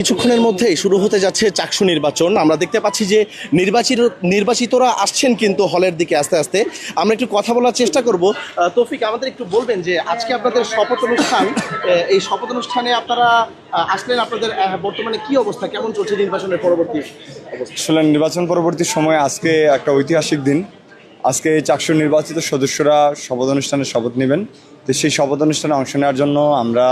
কিছুক্ষণের মধ্যেই শুরু হতে যাচ্ছে চাকসু নির্বাচন। আমরা দেখতে পাচ্ছি যে নির্বাচিত, নির্বাচিতরা আসছেন কিন্তু হলের দিকে আস্তে আস্তে। আমরা একটু কথা বলার চেষ্টা করব। তৌফিক, আমাদের একটু বলবেন যে আজকে আপনাদের শপথ অনুষ্ঠান এই শপথ অনুষ্ঠানে আপনারা আসলেন আপনাদের বর্তমানে কি অবস্থা? কেমন চলছে নির্বাচনের পরবর্তী আসলে নির্বাচন পরবর্তী সময়ে আজকে একটা ঐতিহাসিক দিন। আজকে চাকসুর নির্বাচিত সদস্যরা শপথ অনুষ্ঠানে শপথ নেবেন। তো সেই শপথ অনুষ্ঠানে অংশ নেওয়ার জন্য আমরা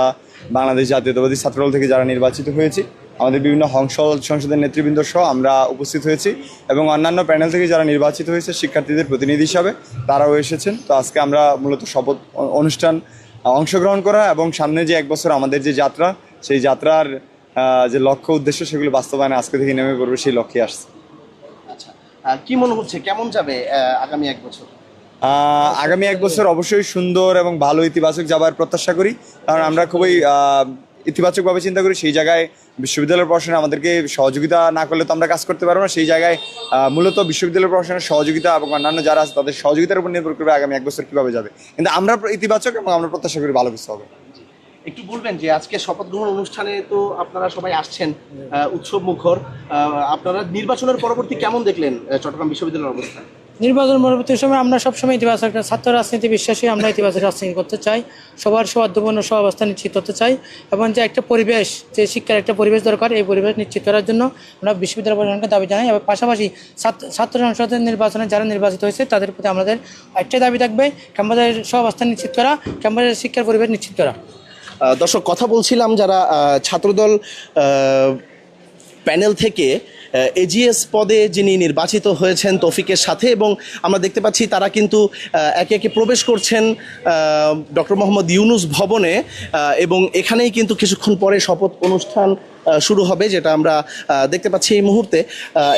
বাংলাদেশ জাতীয়তাবাদী ছাত্রদল থেকে যারা নির্বাচিত হয়েছি আমাদের বিভিন্ন সংসদ সংসদের নেতৃবৃন্দ সহ আমরা উপস্থিত হয়েছি এবং অন্যান্য প্যানেল থেকে যারা নির্বাচিত হয়েছে শিক্ষার্থীদের প্রতিনিধি হিসাবে তারাও এসেছেন। তো আজকে আমরা মূলত শপথ অনুষ্ঠান অংশগ্রহণ করা এবং সামনে যে এক বছর আমাদের যে যাত্রা সেই যাত্রার যে লক্ষ্য উদ্দেশ্য সেগুলো বাস্তবায়নে আজকে থেকে নেমে পড়বে সেই লক্ষ্যে আসছে। আচ্ছা কি মনে হচ্ছে কেমন যাবে আগামী এক বছর? আগামী এক বছর অবশ্যই সুন্দর এবং ভালো ইতিবাচক যাবার প্রত্যাশা করি। কারণ আমরা খুবই ইতিবাচকভাবে চিন্তা করি সেই জায়গায় বিশ্ববিদ্যালয়ের পড়াশোনা আমাদেরকে সহযোগিতা না করলে তো আমরা কাজ করতে পারব না। সেই জায়গায় মূলত বিশ্ববিদ্যালয় প্রশাসনের সহযোগিতা এবং অন্যান্য যারা আছে, তাদের সহযোগিতার উপর নির্ভর করবে আগামী এক বছর কীভাবে যাবে। কিন্তু আমরা ইতিবাচক এবং আমরা প্রত্যাশা করি ভালো কিছু হবে। একটু বলবেন যে আজকে শপথ গ্রহণ অনুষ্ঠানে তো আপনারা সবাই আসছেন উৎসব মুখর আপনারা নির্বাচনের পরবর্তী কেমন দেখলেন চট্টগ্রাম বিশ্ববিদ্যালয়ের অবস্থা? নির্বাচন পরবর্তী সময় আমরা সবসময় ইতিবাচক ছাত্র রাজনীতি বিশ্বাসী, আমরা ইতিবাচক রাজনীতি করতে চাই, সবার সৌহার্দ্যপূর্ণ সহাবস্থা নিশ্চিত হতে চাই এবং যে একটা পরিবেশ, যে শিক্ষার একটা পরিবেশ দরকার, এই পরিবেশ নিশ্চিত করার জন্য আমরা বিশ্ববিদ্যালয় প্রশাসনকে দাবি জানাই এবং পাশাপাশি ছাত্র সংসদের নির্বাচনে যারা নির্বাচিত হয়েছে, তাদের প্রতি আমাদের একটাই দাবি থাকবে, ক্যাম্পাসের সহাবস্থা নিশ্চিত করা, ক্যাম্পাসের শিক্ষার পরিবেশ নিশ্চিত করা। দর্শক, কথা বলছিলাম যারা ছাত্রদল প্যানেল থেকে এজিএস পদে যিনি নির্বাচিত হয়েছেন তৌফিকের সাথে এবং আমরা দেখতে পাচ্ছি তারা কিন্তু একে একে প্রবেশ করছেন ডক্টর মোহাম্মদ ইউনুস ভবনে এবং এখানেই কিন্তু কিছুক্ষণ পরে শপথ অনুষ্ঠান শুরু হবে যেটা আমরা দেখতে পাচ্ছি এই মুহূর্তে।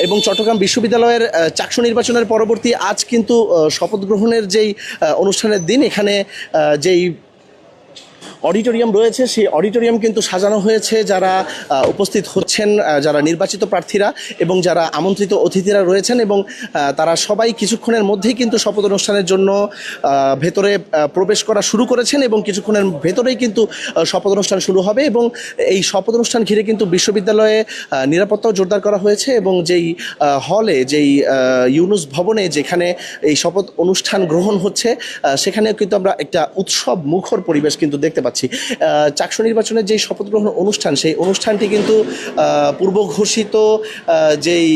এবং চট্টগ্রাম বিশ্ববিদ্যালয়ের চাকসু নির্বাচনের পরবর্তী আজ কিন্তু শপথ গ্রহণের যেই অনুষ্ঠানের দিন, এখানে যেই অডিটোরিয়াম রয়েছে। সেই অডিটোরিয়াম কিন্তু সাজানো হয়েছে যারা উপস্থিত হচ্ছেন যারা নির্বাচিত প্রার্থীরা এবং যারা আমন্ত্রিত অতিথিরা রয়েছেন এবং তারা সবাই কিছুক্ষণের মধ্যেই কিন্তু শপথ অনুষ্ঠানের জন্য ভেতরে প্রবেশ করা শুরু করেছেন এবং কিছুক্ষণের ভেতরেই কিন্তু শপথ অনুষ্ঠান শুরু হবে এবং এই শপথ অনুষ্ঠান ঘিরে কিন্তু বিশ্ববিদ্যালয়ে নিরাপত্তাও জোরদার করা হয়েছে এবং যেই হলে, যেই ইউনুস ভবনে যেখানে এই শপথ অনুষ্ঠান গ্রহণ হচ্ছে সেখানেও কিন্তু আমরা একটা উৎসব মুখর পরিবেশ কিন্তু দেখতে পাচ্ছি। আহ, চাকসু নির্বাচনের যে শপথ গ্রহণ অনুষ্ঠান সেই অনুষ্ঠানটি কিন্তু পূর্ব ঘোষিত যেই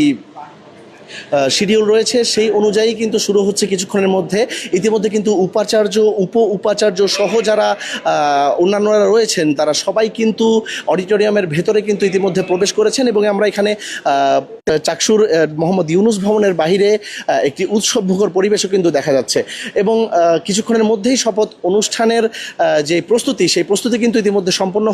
শিডিউল রয়েছে, সেই অনুযায়ী কিন্তু শুরু হচ্ছে কিছুক্ষণের মধ্যে। ইতিমধ্যে কিন্তু উপাচার্য, উপ উপাচার্য সহ যারা অন্যান্যরা রয়েছেন, তারা সবাই কিন্তু অডিটোরিয়ামের ভেতরে কিন্তু ইতিমধ্যে প্রবেশ করেছেন এবং আমরা এখানে চাকসুর মোহাম্মদ ইউনুস ভবনের বাহিরে একটি উৎসব মুখর পরিবেশও কিন্তু দেখা যাচ্ছে। এবং কিছুক্ষণের মধ্যেই শপথ অনুষ্ঠানের যে প্রস্তুতি, সেই প্রস্তুতি কিন্তু ইতিমধ্যে সম্পন্ন